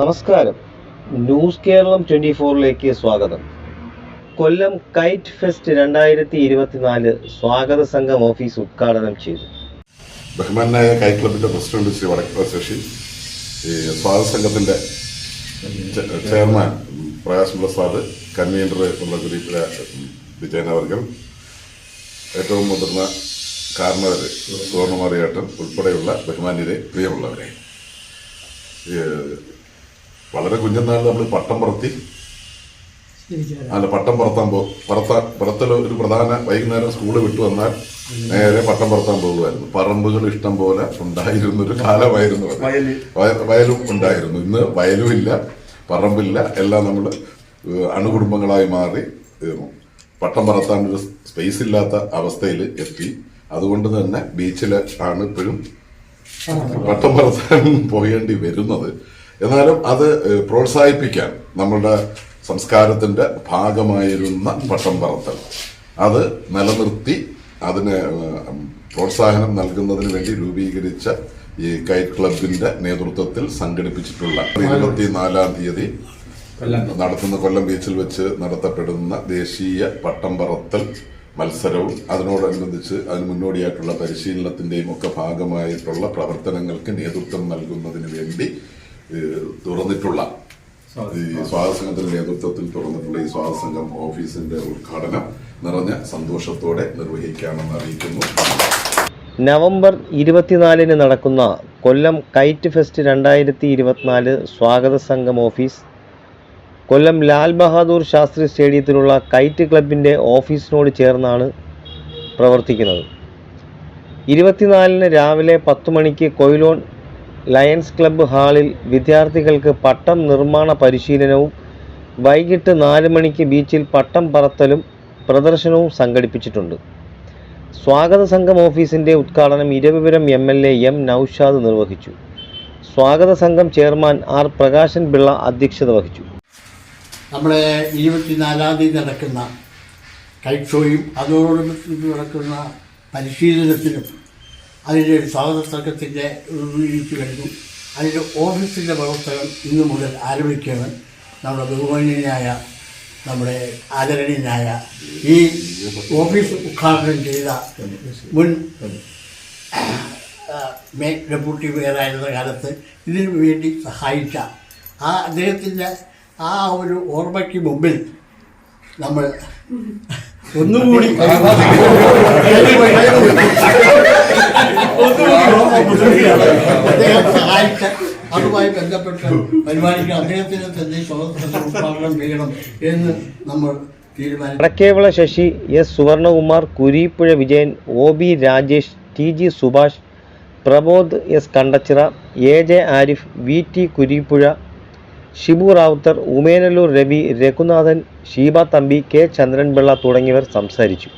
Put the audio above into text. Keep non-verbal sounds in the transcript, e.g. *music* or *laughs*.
നമസ്കാരം. News Keralam twenty ഫോറിലേക്ക് സ്വാഗതം. കൊല്ലം KITE fest രണ്ടായിരത്തി ഇരുപത്തിനാല് സ്വാഗത സംഘം ഓഫീസ് ഉദ്ഘാടനം ചെയ്തു. ബഹുമാനായ കൈറ്റ് ക്ലബിന്റെ പ്രസിഡന്റ് ശ്രീ വടക്കര ശശി ഈ സ്വാഗത സംഘത്തിന്റെ ചെയർമാൻ പ്രകാശ് പ്രസാദ് കൺവീനർ ഉള്ള ഗ്രൂപ്പിലെ വിജയനവർഗം ഏറ്റവും മുതിർന്ന കാരണവര് സുവർണമറിയാട്ടൻ ഉൾപ്പെടെയുള്ള ബഹുമാന്യരെ പ്രിയമുള്ളവരെ. വളരെ കുഞ്ഞനാളിൽ നമ്മൾ പട്ടം പറത്തി. അല്ല പട്ടം പറത്താൻ പോ പറത്താൻ പറത്തൽ ഒരു പ്രധാന വൈകുന്നേരം സ്കൂൾ വിട്ടു വന്നാൽ നേരെ പട്ടം പറത്താൻ പോകുമായിരുന്നു. പറമ്പുകൾ ഇഷ്ടം പോലെ ഉണ്ടായിരുന്ന ഒരു കാലമായിരുന്നു. വയലും. ഉണ്ടായിരുന്നു. ഇന്ന് വയലും ഇല്ല പറമ്പില്ല എല്ലാം നമ്മൾ അണുകുടുംബങ്ങളായി മാറി പട്ടം പറത്താൻ ഒരു സ്പേസ് ഇല്ലാത്ത അവസ്ഥയിൽ എത്തി. അതുകൊണ്ട് തന്നെ ബീച്ചിൽ ആണ് ഇപ്പോഴും പട്ടം പറത്താൻ പോകേണ്ടി വരുന്നത്. എന്നാലും അത് പ്രോത്സാഹിപ്പിക്കാൻ നമ്മളുടെ സംസ്കാരത്തിന്റെ ഭാഗമായിരുന്ന പട്ടം പറത്തൽ. അത് നിലനിർത്തി അതിന് പ്രോത്സാഹനം നൽകുന്നതിന് വേണ്ടി രൂപീകരിച്ച ഈ കൈറ്റ് ക്ലബിന്റെ നേതൃത്വത്തിൽ സംഘടിപ്പിച്ചിട്ടുള്ള ഇരുപത്തിനാലാം തീയതി നടത്തുന്ന കൊല്ലം ബീച്ചിൽ വെച്ച് നടത്തപ്പെടുന്ന ദേശീയ പട്ടം പറത്തൽ മത്സരവും അതിനോടനുബന്ധിച്ച് അതിന് മുന്നോടിയായിട്ടുള്ള പരിശീലനത്തിന്റെയും ഒക്കെ ഭാഗമായിട്ടുള്ള പ്രവർത്തനങ്ങൾക്ക് നേതൃത്വം നൽകുന്നതിന് വേണ്ടി തുറന്നിട്ടുള്ള ഈ സ്വാഗത സംഘത്തിന്റെ നേതൃത്വത്തിൽ തുറന്നിട്ടുള്ള ഈ സ്വാഗത സംഘം ഓഫീസിന്റെ ഉദ്ഘാടനം നിറഞ്ഞ സന്തോഷത്തോടെ നിർവഹിക്കാമെന്ന് അറിയിക്കുന്നു. നവംബർ ഇരുപത്തിനാലിന് നടക്കുന്ന കൊല്ലം കൈറ്റ് ഫെസ്റ്റ് രണ്ടായിരത്തി ഇരുപത്തിനാല് സ്വാഗത സംഘം ഓഫീസ് കൊല്ലം ലാൽ ബഹാദൂർ ശാസ്ത്രി സ്റ്റേഡിയത്തിലുള്ള കൈറ്റ് ക്ലബിന്റെ ഓഫീസിനോട് ചേർന്നാണ് പ്രവർത്തിക്കുന്നത്. ഇരുപത്തിനാലിന് രാവിലെ പത്ത് മണിക്ക് കൊയിലോൺ ലയൺസ് ക്ലബ്ബ് ഹാളിൽ വിദ്യാർത്ഥികൾക്ക് പട്ടം നിർമ്മാണ പരിശീലനവും വൈകിട്ട് നാല് മണിക്ക് ബീച്ചിൽ പട്ടം പറത്തലും പ്രദർശനവും സംഘടിപ്പിച്ചിട്ടുണ്ട്. സ്വാഗത സംഘം ഓഫീസിന്റെ ഉദ്ഘാടനം Eravipuram M L A M Noushad നിർവഹിച്ചു. സ്വാഗത സംഘം ചെയർമാൻ ആർ പ്രകാശൻ പിള്ള അധ്യക്ഷത വഹിച്ചു. നമ്മുടെ ഇരുപത്തിനാലാം തീയതി നടക്കുന്ന കൈറ്റ് ഷോയും അതോടൊപ്പം നടക്കുന്ന പരിശീലനത്തിനും അതിന്റെ ഒരു സ്വാഗത സംഘത്തിന്റെ രൂപീകരിച്ചു കഴിഞ്ഞു. അതിന്റെ ഓഫീസിന്റെ പ്രവർത്തനം ഇന്നു മുതൽ ആരംഭിക്കുകയാണ് നമ്മുടെ ബഹുമാനീയനായ നമ്മുടെ ആദരണീയനായ ഈ ഓഫീസ് ഉദ്ഘാടനം ചെയ്ത മുൻ മേ ഡെപ്യൂട്ടി മേയറായിരുന്ന കാലത്ത് ഇതിനു വേണ്ടി സഹായിച്ച ആ അദ്ദേഹത്തിന്റെ ആ ഒരു ഓർമ്മയ്ക്ക് മുമ്പിൽ നമ്മൾ ഒന്നുകൂടി *laughs* അദ്ദേഹം സഹായിച്ച ബന്ധപ്പെട്ട അദ്ദേഹത്തിന് തന്നെ സ്വതന്ത്ര ഉദ്ഘാടനം ചെയ്യണം എന്ന് നമ്മൾ Vadakkevila Sasi S Suvarnakumar Kureepuzha Vijayan O B Rajesh T G Subhash Prabodh S Kandachira A J Arif V T Kureepuzha Shibu Ravuthar Umayanalloor Ravi Raghunathan Sheeba Thampi K Chandran Pillai തുടങ്ങിയവർ സംസാരിച്ചു.